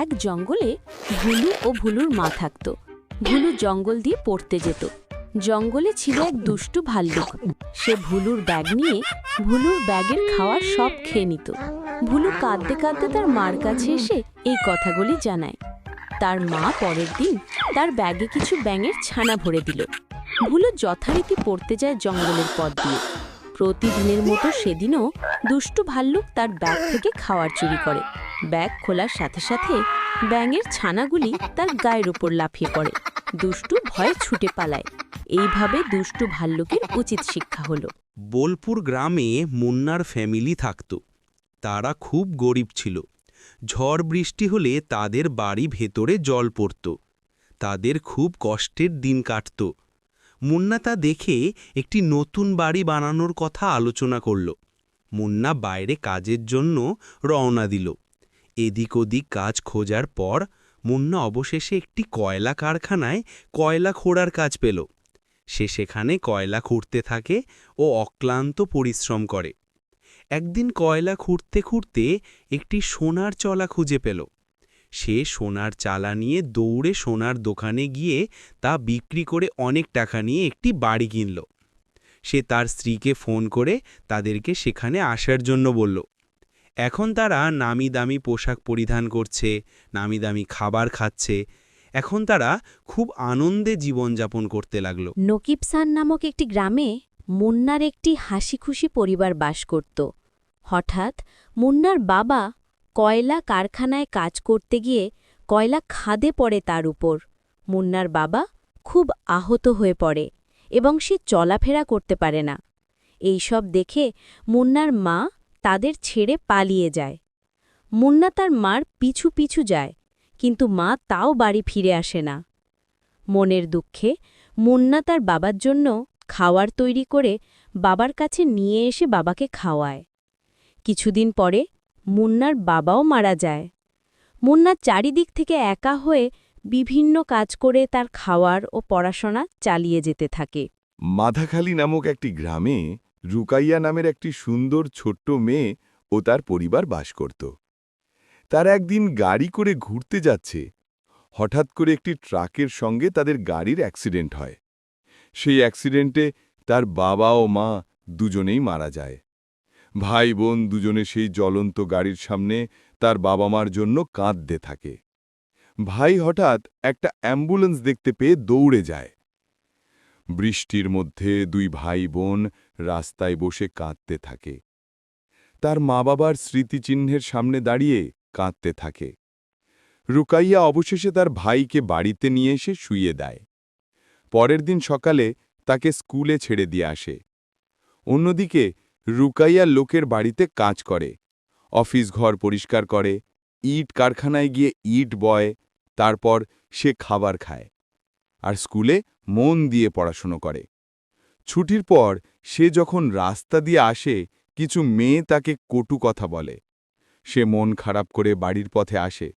এক জঙ্গলে ভুলু ও ভুলুর মা থাকত। ভুলু জঙ্গল দিয়ে পড়তে যেত। জঙ্গলে ছিল এক দুষ্টু ভাল্লুক। সে ভুলুর ব্যাগ নিয়ে ভুলুর ব্যাগের খাওয়ার সব খেয়ে নিত। ভুলু কাঁদতে কাঁদতে তার মার কাছে এসে এই কথাগুলি জানায়। তার মা পরের দিন তার ব্যাগে কিছু ব্যাঙের ছানা ভরে দিল। ভুলু যথারীতি পড়তে যায় জঙ্গলের পথ দিয়ে। প্রতিদিনের মতো সেদিনও দুষ্টু ভাল্লুক তার ব্যাগ থেকে খাওয়ার চুরি করে। ব্যাগ খোলার সাথে সাথে ব্যাঙের ছানাগুলি তার গায়ের উপর লাফিয়ে পড়ে। দুষ্টু ভয়ে ছুটে পালায়। এইভাবে দুষ্টু ভাল্লুকের উচিত শিক্ষা হলো। বোলপুর গ্রামে মুন্নার ফ্যামিলি থাকত। তারা খুব গরিব ছিল। ঝড় বৃষ্টি হলে তাদের বাড়ি ভেতরে জল পড়ত। তাদের খুব কষ্টের দিন কাটত। মুন্না তা দেখে একটি নতুন বাড়ি বানানোর কথা আলোচনা করল। মুন্না বাইরে কাজের জন্য রওনা দিল। এদিক ওদিক কাজ খোঁজার পর মুন্না অবশেষে একটি কয়লা কারখানায় কয়লা খোঁড়ার কাজ পেল। সে সেখানে কয়লা খুঁড়তে থাকে ও অক্লান্ত পরিশ্রম করে। একদিন কয়লা খুঁড়তে খুঁড়তে একটি সোনার চলা খুঁজে পেল। সে সোনার চালা নিয়ে দৌড়ে সোনার দোকানে গিয়ে তা বিক্রি করে অনেক টাকা নিয়ে একটি বাড়ি কিনল। সে তার স্ত্রীকে ফোন করে তাদেরকে সেখানে আসার জন্য বলল এখন তারা নামি দামি পোশাক পরিধান করছে, নামি দামি খাবার খাচ্ছে। এখন তারা খুব আনন্দে জীবনযাপন করতে লাগল। নকিবসান নামক একটি গ্রামে মুন্নার একটি হাসিখুশি পরিবার বাস করত। হঠাৎ মুন্নার বাবা কয়লা কারখানায় কাজ করতে গিয়ে কয়লা খাদে পড়ে তার উপর। মুন্নার বাবা খুব আহত হয়ে পড়ে এবং সে চলাফেরা করতে পারে না। এইসব দেখে মুন্নার মা তাদের ছেড়ে পালিয়ে যায়। মুন্না তার মার পিছু পিছু যায়, কিন্তু মা তাও বাড়ি ফিরে আসে না। মনের দুঃখে মুন্না তার বাবার জন্য খাওয়ার তৈরি করে বাবার কাছে নিয়ে এসে বাবাকে খাওয়ায়। কিছুদিন পরে মুন্নার বাবাও মারা যায়। মুন্না চারিদিক থেকে একা হয়ে বিভিন্ন কাজ করে তার খাওয়ার ও পড়াশোনা চালিয়ে যেতে থাকে। মাধাখালী নামক একটি গ্রামে রুকাইয়া নামের একটি সুন্দর ছোট্ট মেয়ে ও তার পরিবার বাস করত। তার একদিন গাড়ি করে ঘুরতে যাচ্ছে। হঠাৎ করে একটি ট্রাকের সঙ্গে তাদের গাড়ির অ্যাক্সিডেন্ট হয়। সেই অ্যাক্সিডেন্টে তার বাবা ও মা দুজনেই মারা যায়। ভাই বোন দুজনে সেই জ্বলন্ত গাড়ির সামনে তার বাবা মার জন্য কাঁদতে থাকে। ভাই হঠাৎ একটা অ্যাম্বুলেন্স দেখতে পেয়ে দৌড়ে যায়। বৃষ্টির মধ্যে দুই ভাই বোন রাস্তায় বসে কাঁদতে থাকে। তার মা বাবার স্মৃতিচিহ্নের সামনে দাঁড়িয়ে কাঁদতে থাকে। রুকাইয়া অবশেষে তার ভাইকে বাড়িতে নিয়ে এসে শুইয়ে দেয়। পরের দিন সকালে তাকে স্কুলে ছেড়ে দিয়ে আসে। অন্যদিকে রুকাইয়া লোকের বাড়িতে কাজ করে, অফিস ঘর পরিষ্কার করে, ইট কারখানায় গিয়ে ইট বয়, তারপর সে খাবার খায়। আর স্কুলে মন দিয়ে পড়াশুনো করে। ছুটির পর সে যখন রাস্তা দিয়ে আসে, কিছু মেয়ে তাকে কটু কথা বলে। সে মন খারাপ করে বাড়ির পথে আসে।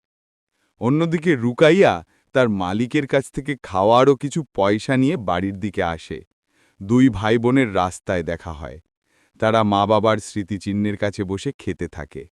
অন্যদিকে রুকাইয়া তার মালিকের কাছ থেকে খাওয়ারও কিছু পয়সা নিয়ে বাড়ির দিকে আসে। দুই ভাই বোনের রাস্তায় দেখা হয়। তারা মা বাবার স্মৃতিচিহ্নের কাছে বসে খেতে থাকে।